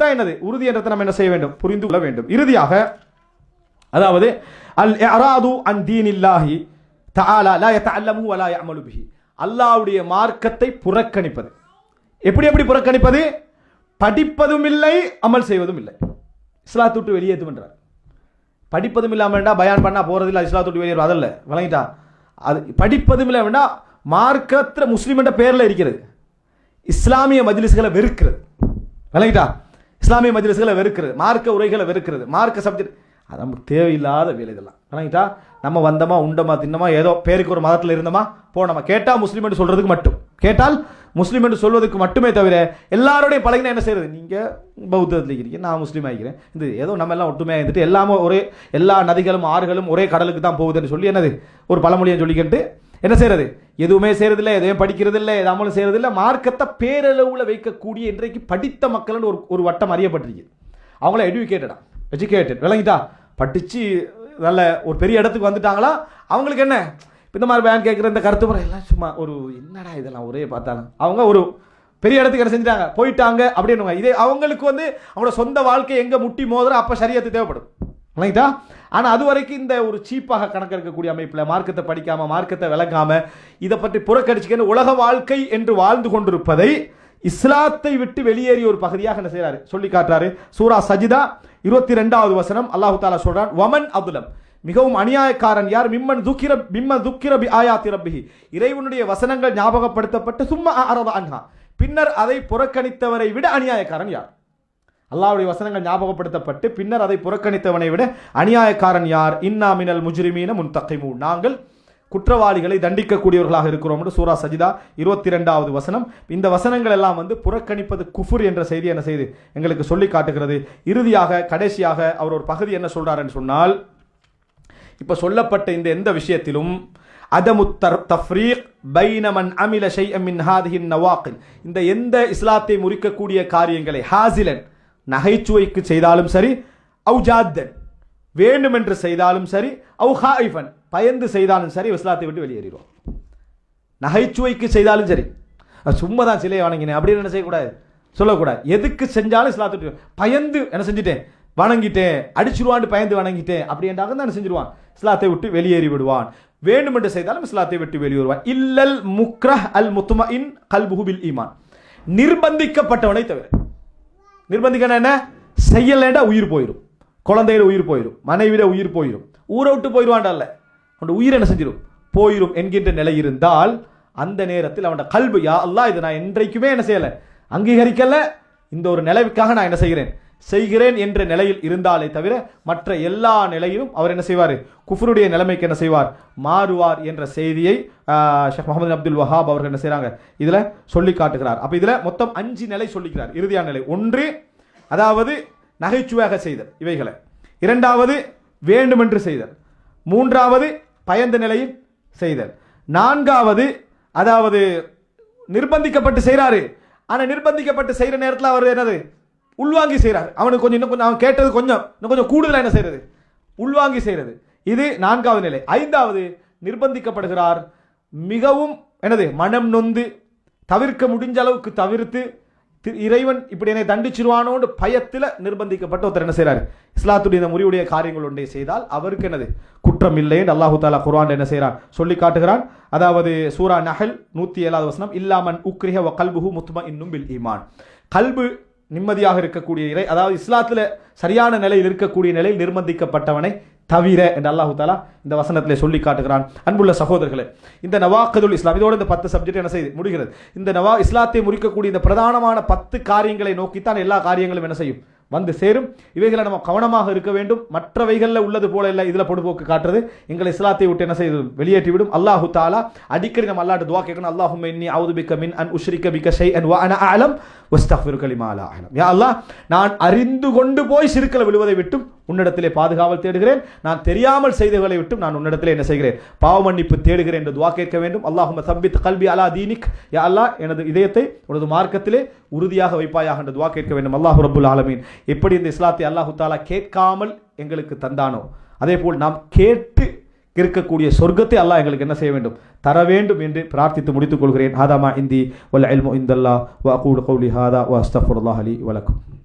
தான் என்னது? உறுதி என்றதை நம்ம என்ன செய்ய வேண்டும்? புரிந்து கொள்ள வேண்டும். இறுதியாக அதாவது அல் அராது அன் தீனில்லாஹி தஆலா லா யதஅல்லமு வலா யஅமலு பிஹி அல்லாஹ்வுடைய மார்க்கத்தை புறக்கணிப்பது. எப்படி எப்படி புறக்கணிப்பது? படிப்பதும் இல்லை அமல் செய்வதும் இல்லை இஸ்லாத்து விட்டு வெளியேற்றுமன்றார் படிப்பதும் இல்லாமல் வேண்டாம் பயான் பண்ணா போகிறதில்ல இஸ்லாத்து விட்டு வெளியேறும் அதில் விளங்கிட்டா? அது படிப்பதும் இல்லை வேண்டாம் மார்க்கத்தில் முஸ்லீம் என்ற பேர்ல இருக்கிறது. இஸ்லாமிய மஜ்லிஸ்களை வெறுக்கிறது. விளங்கிட்டா? இஸ்லாமிய மஜ்லிஸ்களை வெறுக்கிறது மார்க்க உரைகளை வெறுக்கிறது மார்க்க சப்ஜெக்ட் அது நமக்கு தேவையில்லாத வேலை இதெல்லாம். விளங்கிட்டா நம்ம வந்தோமா உண்டமா தின்னமா ஏதோ பேருக்கு ஒரு மதத்தில் இருந்தோமா போனோமா கேட்டால் முஸ்லீம் என்று சொல்கிறதுக்கு மட்டும். கேட்டால் முஸ்லீம் என்று சொல்வதற்கு மட்டுமே தவிர எல்லாரோடையும் பழகினா என்ன செய்யறது? நீங்கள் பௌத்தத்தில் இருக்கிறீங்க நான் முஸ்லீம் ஆகிக்கிறேன். இது ஏதோ நம்ம எல்லாம் ஒற்றுமையாக இருந்துட்டு எல்லாமே ஒரே எல்லா நதிகளும் ஆறுகளும் ஒரே கடலுக்கு தான் போகுதுன்னு சொல்லி என்னது? ஒரு பழமொழியை சொல்லிக்கிட்டு என்ன செய்யறது? எதுவுமே செய்யறதில்ல எதையும் படிக்கிறதில்ல எதாமலும் செய்யறதில்ல. மார்க்கத்தை பேரளவில் வைக்கக்கூடிய இன்றைக்கு படித்த மக்கள்னு ஒரு ஒரு வட்டம் அறியப்பட்டிருக்கு. அவங்கள எஜுகேட்டடா எஜுகேட்டட் விளங்கிட்டா? படித்து நல்ல ஒரு பெரிய இடத்துக்கு வந்துட்டாங்களா? அவங்களுக்கு என்ன? இந்த மாதிரி பேன் கேட்குற இந்த கருத்து முறை எல்லாம் சும்மா ஒரு என்னடா இதெல்லாம் ஒரே பார்த்தாலும். அவங்க ஒரு பெரிய இடத்துக்கு என்ன செஞ்சிட்டாங்க? போயிட்டாங்க அப்படின்னு இதே அவங்களுக்கு வந்து அவங்களோட சொந்த வாழ்க்கை எங்கே முட்டி மோதுற அப்போ சரியத்து தேவைப்படும். ரைட்டா ஆனால் அது வரைக்கும் இந்த ஒரு சீப்பாக கணக்கெடுக்கக்கூடிய அமைப்பில் மார்க்கத்தை படிக்காமல் மார்க்கத்தை விளக்காமல் இதை பற்றி புறக்கணிச்சுக்கன்னு உலக வாழ்க்கை என்று வாழ்ந்து கொண்டிருப்பதை இஸ்லாத்தை விட்டு வெளியேறிய ஒரு பகுதியாக என்ன செய்கிறார் சொல்லி காட்டுறாரு. சூரா சஜிதா இருபத்தி ரெண்டாவது வசனம் அல்லாஹு தாலா சொல்றான் வமன் அபுலம் மிகவும் அநியாயக்காரன் யார்? மிம்மன் துக்கிர மிம்ம துக்கிர பி ஆயா திரபிஹி இறைவனுடைய வசனங்கள் ஞாபகப்படுத்தப்பட்டு சும்மா அரத அன்ஹா. பின்னர் அதை புறக்கணித்தவரை விட அநியாயக்காரன் யார்? அல்லாவுடைய வசனங்கள் ஞாபகப்படுத்தப்பட்டு பின்னர் அதை புறக்கணித்தவனை விட அநியாயக்காரன் யார்? இன்னா மினல் முஜ்ரிமீன முன்தகைமு நாங்கள் குற்றவாளிகளை தண்டிக்கக்கூடியவர்களாக இருக்கிறோம் என்று சூரா சஜிதா இருபத்தி ரெண்டாவது வசனம். இந்த வசனங்கள் எல்லாம் வந்து புறக்கணிப்பது குஃபுர் என்ற செய்தி என்ன செய்து? எங்களுக்கு சொல்லி காட்டுகிறது. இறுதியாக கடைசியாக அவர் ஒரு பகுதி என்ன சொல்றாருன்னு சொன்னால் இப்போ சொல்லப்பட்ட இந்த எந்த விஷயத்திலும் அதமு தஃப்ரீக் பைனமன் அமில ஷை அமின் ஹாதிஹின் நவாக்கின் இந்த எந்த இஸ்லாத்தை முறிக்கக்கூடிய காரியங்களை ஹாசிலன் நகைச்சுவைக்கு செய்தாலும் சரி அவு ஜாத்தன் வேண்டுமென்று செய்தாலும் சரி அவு ஹாய்ஃபன் பயந்து செய்தாலும் சரி இஸ்லாத்தை விட்டு வெளியேறிடுவோம் நகைச்சுவைக்கு செய்தாலும் சரி சும்மா தான் சிலையை வணங்கினேன். அப்படின்னு என்ன செய்யக்கூடாது? சொல்லக்கூடாது. எதுக்கு செஞ்சாலும் இஸ்லாத்தை விட்டு பயந்து என்ன செஞ்சுட்டேன்? வணங்கிட்டேன். அடிச்சிருவான்னு பயந்து வணங்கிட்டேன். அப்படி தான் செஞ்சிருவான்? இஸ்லாத்தை விட்டு வெளியேறி விடுவான். வேண்டுமென்று செய்தாலும் இஸ்லாத்தை விட்டு வெளியேறுவான். இல்லல் முக்ரஹ் அல் முத்தும இன் கல்புஹுபில் ஈமான். நிர்பந்திக்கப்பட்டவனை தவிர நிர்பந்திக்கணும் என்ன? செய்யலைண்டா உயிர் போயிடும் குழந்தையில உயிர் போயிடும் மனைவிட உயிர் போயிடும் ஊரை விட்டு போயிடுவான்டல்ல அவனோட உயிர் என்ன செஞ்சிடும் போயிடும் என்கின்ற நிலை இருந்தால் அந்த நேரத்தில் அவனோட கல்வி யா அல்லா இது நான் என்றைக்குமே என்ன செய்யலை அங்கீகரிக்கலை. இந்த ஒரு நிலைவுக்காக நான் என்ன செய்கிறேன்? செய்கிறேன் என்ற நிலையில் இருந்தாலே தவிர மற்ற எல்லா நிலையிலும் அவர் என்ன செய்வார்? குஃபருடைய நிலைமைக்கு என்ன செய்வார்? மாறுவார் என்ற செய்தியை ஷேக் முகமது அப்துல் வஹாப் அவர்கள் என்ன செய்கிறாங்க இதில் சொல்லி காட்டுகிறார். அப்போ இதில் மொத்தம் அஞ்சு நிலை சொல்லிக்கிறார். இறுதியான நிலை. ஒன்று அதாவது நகைச்சுவையாக செய்தல் இவைகளை. இரண்டாவது வேண்டுமென்று செய்தல். மூன்றாவது பயந்த நிலையில் செய்தல். நான்காவது அதாவது நிர்பந்திக்கப்பட்டு செய்கிறாரு ஆனால் நிர்பந்திக்கப்பட்டு செய்கிற நேரத்தில் அவர் என்னது? உள்வாங்கி செய்கிறார் அவனுக்கு கொஞ்சம் இன்னும் கொஞ்சம் அவன் கேட்டது கொஞ்சம் இன்னும் கொஞ்சம் கூடுதலாக என்ன செய்கிறது உள்வாங்கி செய்கிறது இது நான்காவது நிலை. ஐந்தாவது நிர்பந்திக்கப்படுகிறார். மிகவும் எனது மனம் நொந்து தவிர்க்க முடிஞ்ச அளவுக்கு தவிர்த்து இறைவன் இப்படி என்னை தண்டிச்சிருவானோன்னு பயத்தில் நிர்பந்திக்கப்பட்ட ஒருத்தர் என்ன செய்கிறார் இஸ்லாத்துடைய இந்த முறிவுடைய காரியங்கள் ஒன்றை செய்தால் அவருக்கு என்னது? குற்றம் இல்லை என்று அல்லாஹு தாலா குர்வான் என்ன செய்கிறான் சொல்லி காட்டுகிறான். அதாவது சூரா நகல் நூற்றி ஏழாவது வசனம் இல்லாமன் உக்ரிஹ வ கல்புஹு முத்மா இன்னும் பில் ஈமான். கல்பு நிம்மதியாக இருக்கக்கூடிய இறை அதாவது இஸ்லாத்தில் சரியான நிலையில் இருக்கக்கூடிய நிலையில் நிர்பந்திக்கப்பட்டவனை தவிர என்று அல்லாஹு தாலா இந்த வசனத்திலே சொல்லி காட்டுகிறான். அன்புள்ள சகோதரர்களே இந்த நவாக்கதுல் இஸ்லாம் இதோட இந்த பத்து சப்ஜெக்ட் என்ன செய்து முடிகிறது. இந்த நவா இஸ்லாத்தை முறிக்கக்கூடிய இந்த பிரதானமான பத்து காரியங்களை நோக்கித்தான் எல்லா காரியங்களும் என்ன செய்யும்? வந்து சேரும். இவைகளை நம்ம கவனமாக இருக்க வேண்டும். மற்றவைகளில் உள்ளது போல இல்லை. இதில் பொடுபோக்கு காட்டுறது. எங்களை இஸ்லாத்தை விட்டு என்ன செய்து வெளியேற்றி விடும் அல்லாஹு தாலா அடிக்கடி நம்ம அல்லாட்டு துவா கேட்கணும். அல்லாஹும் இன்னி அவுது பிக்க மின் அன் உஷ்ரிக்க பிக்க ஷை அன் வா அன ஆலம் வஸ்தஃபிரு யா அல்லாஹ் நான் அறிந்து கொண்டு போய் சிறுக்களை விழுவதை விட்டும் உன்னிடத்திலே பாதுகாவல் தேடுகிறேன். நான் தெரியாமல் செய்தவர்களை விட்டும் நான் உன்னிடத்திலே என்ன செய்கிறேன்? பாவ மன்னிப்பு தேடுகிறேன் என்று துவா கேட்க வேண்டும். அல்லாஹும் சம்பித் கல்வி அலா தீனிக். யா அல்லாஹ் எனது இதயத்தை உனது மார்க்கத்திலே உறுதியாக வைப்பாயாக என்று துவா கேட்க வேண்டும். அல்லாஹ் ரபுல் ஆலமீன். எப்படி இந்த இஸ்லாத்தை அல்லாஹு தாலா கேட்காமல் எங்களுக்கு தந்தானோ? அதே போல் நாம் கேட்டு இருக்கக்கூடிய சொர்க்கத்தை அல்லாஹ் எங்களுக்கு என்ன செய்ய வேண்டும்? தர வேண்டும் என்று பிரார்த்தித்து முடித்துக் கொள்கிறேன். ஹாதாமா இந்தி வல் இல்மு இந்தல்லா வ கூடு கௌலி ஹாதா வ அஸ்தஃபுல்லாஹ் அலி வலக்கும்